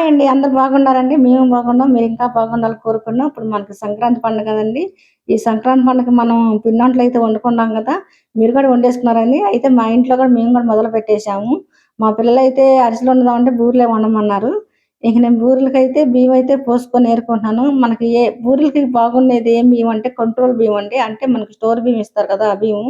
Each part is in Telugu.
హాయ్ అండి అందరు బాగున్నారండి మేము బాగున్నాం మీరు ఇంకా బాగుండాలి కోరుకున్నాం. ఇప్పుడు మనకి సంక్రాంతి పండుగ కదండి. ఈ సంక్రాంతి పండుగ మనం పిండంట్లు అయితే వండుకున్నాం కదా మీరు కూడా వండేసుకున్నారని అయితే మా ఇంట్లో కూడా మేము కూడా మొదలు పెట్టేశాము. మా పిల్లలు అయితే అరిసెలు వండుదామంటే బూరెలే వండమన్నారు. ఇక నేను బూరెలకైతే బియ్యం అయితే పోసుకొని ఏరుకుంటున్నాను. మనకి ఏ బూరెలకి బాగుండేది ఏం బియ్యం అంటే కంట్రోల్ బియ్యం అండి. అంటే మనకి స్టోర్ బియ్యం ఇస్తారు కదా ఆ బియ్యం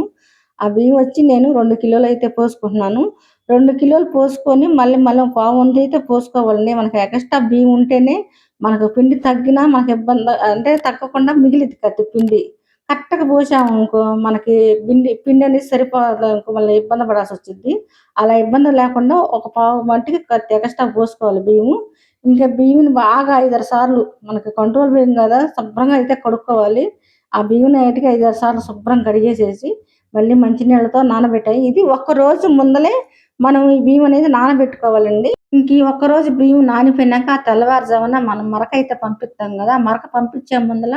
ఆ బియ్యం వచ్చి నేను రెండు కిలోలు అయితే పోసుకుంటున్నాను. రెండు కిలోలు పోసుకొని మళ్ళీ మళ్ళీ పావు అయితే పోసుకోవాలండి. మనకి ఎక్స్ట్రా బియ్యం ఉంటేనే మనకు పిండి తగ్గినా మనకి ఇబ్బంది అంటే తగ్గకుండా మిగిలింది కట్టి పిండి. కరెక్ట్గా పోసాము అనుకో మనకి పిండి పిండి అనేది సరిపోదు అనుకో మళ్ళీ ఇబ్బంది పడాల్సి వచ్చింది. అలా ఇబ్బంది లేకుండా ఒక పావు మట్టికి కత్తి ఎక్స్ట్రా పోసుకోవాలి బియ్యము. ఇంకా బియ్యం బాగా ఐదారు సార్లు మనకి కంట్రోల్ బియ్యం కదా శుభ్రంగా అయితే కడుక్కోవాలి. ఆ బియ్యం నైట్కి ఐదారు సార్లు శుభ్రం కడిగేసేసి మళ్ళీ మంచినీళ్ళతో నానబెట్టాయి. ఇది ఒక్కరోజు ముందలే మనం ఈ బియ్యం అనేది నానబెట్టుకోవాలండి. ఇంక ఈ ఒక్కరోజు బియ్యం నానిపోయినాక ఆ తెల్లవారుజామున మనం మరక అయితే పంపిస్తాం కదా మరక పంపించే ముందల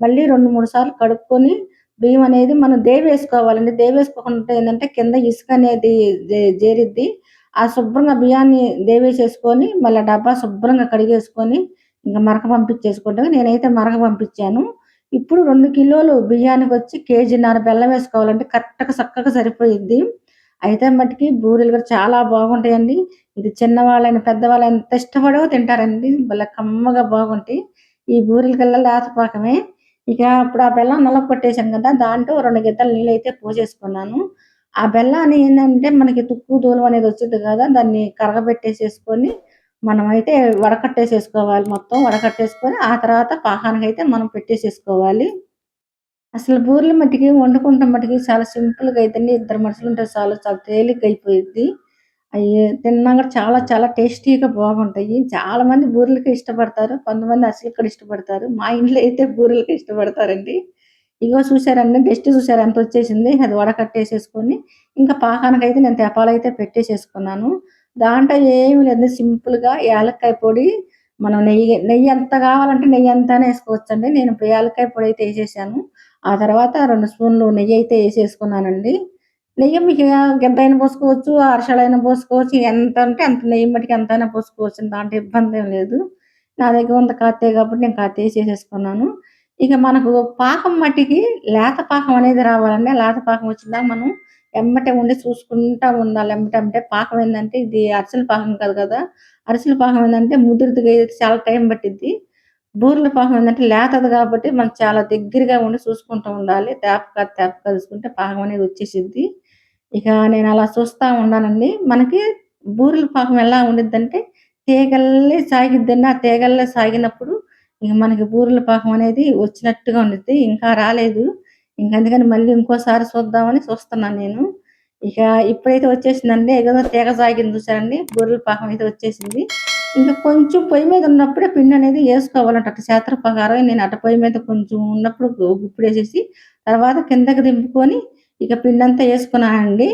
మళ్ళీ రెండు మూడు సార్లు కడుక్కొని బియ్యం అనేది మనం దేవేసుకోవాలండి దేవేసుకోకుండా ఏంటంటే కింద ఇసుక అనేది చేరిద్ది ఆ శుభ్రంగా బియ్యాన్ని దేవేసేసుకొని మళ్ళీ డబ్బా శుభ్రంగా కడిగేసుకొని ఇంకా మరక పంపించేసుకుంటాం. నేనైతే మరక పంపించాను. ఇప్పుడు రెండు కిలోలు బియ్యానికి వచ్చి కేజీన్నర బెల్లం వేసుకోవాలంటే కరెక్ట్గా చక్కగా సరిపోయిద్ది. అయితే మట్టుకి బూరెలు కూడా చాలా బాగుంటాయండి. ఇది చిన్నవాళ్ళైన పెద్దవాళ్ళు ఎంత ఇష్టపడో తింటారండి. భలే కమ్మగా బాగుంటాయి. ఈ బూరెల కల్లా లేతపాకమే ఇక అప్పుడు ఆ బెల్లం నల్ల కొట్టేసాం కదా దాంట్లో రెండు గిద్దలు నీళ్ళు అయితే పోసేసుకున్నాను. ఆ బెల్లాన్ని ఏంటంటే మనకి తుక్కు దూలం అనేది వచ్చింది కదా దాన్ని కరగబెట్టేసేసుకొని మనం అయితే వడకట్టేసేసుకోవాలి మొత్తం వడకట్టేసుకొని ఆ తర్వాత పాహానికి అయితే మనం పెట్టేసేసుకోవాలి. అసలు బూరెల మట్టికి వండుకుంటాం మట్టికి చాలా సింపుల్గా అయితేనే ఇద్దరు మనుషులు ఉంటే చాలా చాలా తేలిక అయిపోయింది అవి తిన్నా కూడా చాలా చాలా టేస్టీగా బాగుంటాయి. చాలా మంది బూరెలకి ఇష్టపడతారు కొంతమంది అసలు ఇక్కడ ఇష్టపడతారు. మా ఇంట్లో అయితే బూరెలకి ఇష్టపడతారండి. ఇగో చూసారండి బెస్ట్ చూసారు ఎంత వచ్చేసింది? అది వడకట్టేసేసుకొని ఇంకా పాకానికి అయితే నేను తెపాలైతే పెట్టేసేసుకున్నాను. దాంట్లో ఏమి లేదు. సింపుల్గా యాలక్కాయ పొడి మనం నెయ్యి నెయ్యి ఎంత కావాలంటే నెయ్యి అంతానే వేసుకోవచ్చండి. నేను యాలక్కాయ పొడి అయితే వేసేసాను. ఆ తర్వాత రెండు స్పూన్లు నెయ్యి అయితే వేసేసుకున్నానండి. నెయ్యి మీకు ఎంతైనా పోసుకోవచ్చు అరసలైనా పోసుకోవచ్చు ఎంత అంటే అంత నెయ్యి మట్టికి ఎంతైనా పోసుకోవచ్చు. దాంట్లో ఇబ్బంది ఏం లేదు. నా దగ్గర ఉంది కాతే కాబట్టి నేను కాతే వేసేసుకున్నాను ఇక మనకు పాకం మట్టికి లేత పాకం అనేది రావాలండి. లేత పాకం వచ్చిందా మనం ఎమ్మటే ఉండి చూసుకుంటా ఉండాలి. ఎమ్మటే అంటే పాకం ఏంటంటే ఇది అరిసెల పాకం కాదు కదా. అరిసెల పాకం ఏంటంటే ముదురుతుగా చాలా టైం పట్టిద్ది. బూరెల పాకం ఏంటంటే లేతది కాబట్టి మనం చాలా దగ్గరగా ఉండి చూసుకుంటూ ఉండాలి. తేపక తేపక చూసుకుంటే పాకం అనేది వచ్చేసిద్ది. ఇక నేను అలా చూస్తూ ఉన్నానండి. మనకి బూరెల పాకం ఎలా ఉండిద్దంటే తీగల్లే సాగిద్దండి. ఆ తీగల్లే సాగినప్పుడు ఇక మనకి బూరెల పాకం అనేది వచ్చినట్టుగా ఉండిద్ది. ఇంకా రాలేదు. ఇంక అందుకని మళ్ళీ ఇంకోసారి చూద్దామని చూస్తున్నాను నేను. ఇక ఇప్పుడైతే వచ్చేసిందండి. ఏదో తీగ సాగింది చూసారండి బూరెల పాకం అయితే వచ్చేసింది. ఇంకా కొంచెం పొయ్యి మీద ఉన్నప్పుడే పిండి అనేది వేసుకోవాలంట. అటు శాస్త్ర ప్రకారం నేను అటు పొయ్యి మీద కొంచెం ఉన్నప్పుడు గుప్పుడు వేసేసి తర్వాత కిందకి దింపుకొని ఇక పిండి అంతా వేసుకున్నానండి.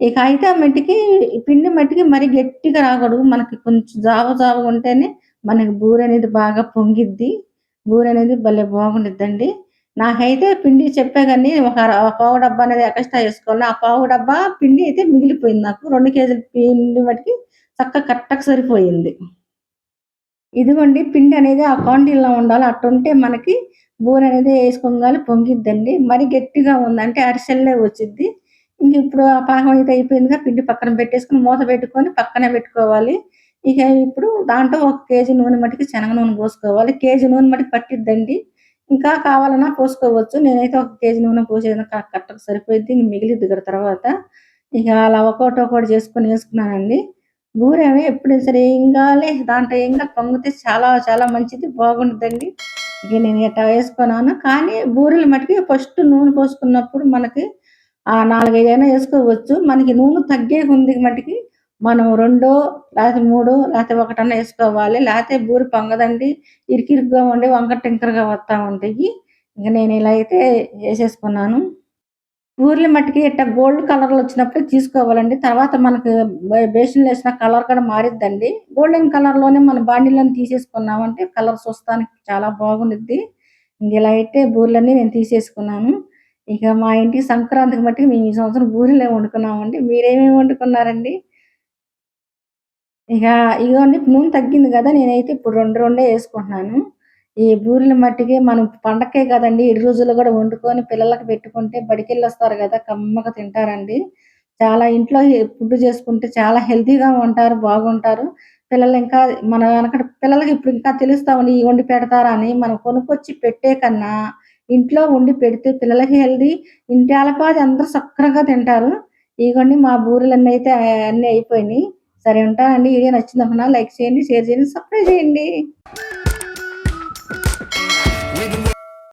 ఇక అయితే మట్టికి పిండి మట్టికి మరి గట్టిగా రాకూడదు. మనకి కొంచెం జావ జావ ఉంటేనే మనకి బూరె అనేది బాగా పొంగిద్ది. బూరె అనేది భలే బాగుండిద్దండి. నాకైతే పిండి చెప్పా కానీ ఒక పావు డబ్బా అనేది ఎక్స్ట్రా వేసుకోవాలి? ఆ పావు డబ్బా పిండి అయితే మిగిలిపోయింది నాకు. రెండు కేజీల పిండి బట్టి చక్కగా కరెక్ట్గా సరిపోయింది. ఇదిగోండి పిండి అనేది ఆ క్వాంటిటీలో ఉండాలి. అట్టుంటే మనకి బూరె అనేది వేసుకోగానే పొంగిద్దండి. మరి గట్టిగా ఉందంటే అరిసెల్లే వచ్చింది ఇంక ఇప్పుడు ఆ పాకం అయితే అయిపోయిందిగా. పిండి పక్కన పెట్టేసుకుని మూత పెట్టుకొని పక్కనే పెట్టుకోవాలి. ఇక ఇప్పుడు దాంట్లో ఒక కేజీ నూనె మట్టికి శనగ నూనె పోసుకోవాలి. కేజీ నూనె మట్టికి పట్టిద్దండి. ఇంకా కావాలన్నా పోసుకోవచ్చు. నేనైతే ఒక కేజీ నూనె పోసేది కరెక్ట్గా సరిపోయింది మిగిలిద్ది ఇక్కడ తర్వాత. ఇక అలా ఒకటి ఒకటి చేసుకొని వేసుకున్నానండి. బూరేమే ఎప్పుడు సరే ఏం కావాలి? దాంట్లో ఇంకా పొంగితే చాలా చాలా మంచిది. బాగుంటుందండి ఇక నేను ఎట్లా వేసుకున్నాను. కానీ బూరెలు మటుకి ఫస్ట్ నూనె పోసుకున్నప్పుడు మనకి ఆ నాలుగైదైనా వేసుకోవచ్చు. మనకి నూనె తగ్గే ఉంది మటుకి మనం రెండో లేకపోతే మూడో లేకపోతే ఒకటన్నా వేసుకోవాలి. లేకపోతే బూరి పొంగదండి. ఇరికిరిగ్గా ఉండి వంక టింకరగా వస్తూ ఉంటాయి ఇంకా నేను ఇలా అయితే వేసేసుకున్నాను. ఊర్ల మట్టికి ఇట్లా గోల్డ్ కలర్లు వచ్చినప్పుడు తీసుకోవాలండి. తర్వాత మనకు బేషన్లో వేసిన కలర్ కూడా మారిద్దండి. గోల్డెన్ కలర్లోనే మన బాండీలను తీసేసుకున్నామంటే కలర్ చూస్తానికి చాలా బాగుండిద్ది. ఇలా అయితే బూరెలన్నీ నేను తీసేసుకున్నాను. ఇక మా ఇంటికి సంక్రాంతికి మట్టికి మేము ఈ సంవత్సరం బూరెలే వండుకున్నామండి. మీరేమేమి వండుకున్నారండి? ఇక ఇదిగోండి నూనె తగ్గింది కదా నేనైతే ఇప్పుడు రెండు రెండే వేసుకుంటున్నాను. ఈ బూరెల మట్టికి మనం పండక్కే కదండి ఇరు రోజులు కూడా వండుకొని పిల్లలకు పెట్టుకుంటే బడికెళ్ళి వస్తారు కదా కమ్మగా తింటారండి. చాలా ఇంట్లో ఫుడ్ చేసుకుంటే చాలా హెల్తీగా ఉంటారు బాగుంటారు. పిల్లలు ఇంకా మన వెనక పిల్లలకి ఇప్పుడు ఇంకా తెలుస్తామని ఈ వండి పెడతారా అని మనం కొనుక్కొచ్చి పెట్టే కన్నా ఇంట్లో వండి పెడితే పిల్లలకి హెల్దీ ఇంటి ఆలపాది అందరూ సక్రంగా తింటారు. ఇగోండి మా బూరెలన్నీ అయితే అన్నీ అయిపోయినాయి. సరే ఉంటానండి. వీడియో నచ్చింది అనుకున్నా లైక్ చేయండి షేర్ చేయండి సబ్స్క్రైబ్ చేయండి.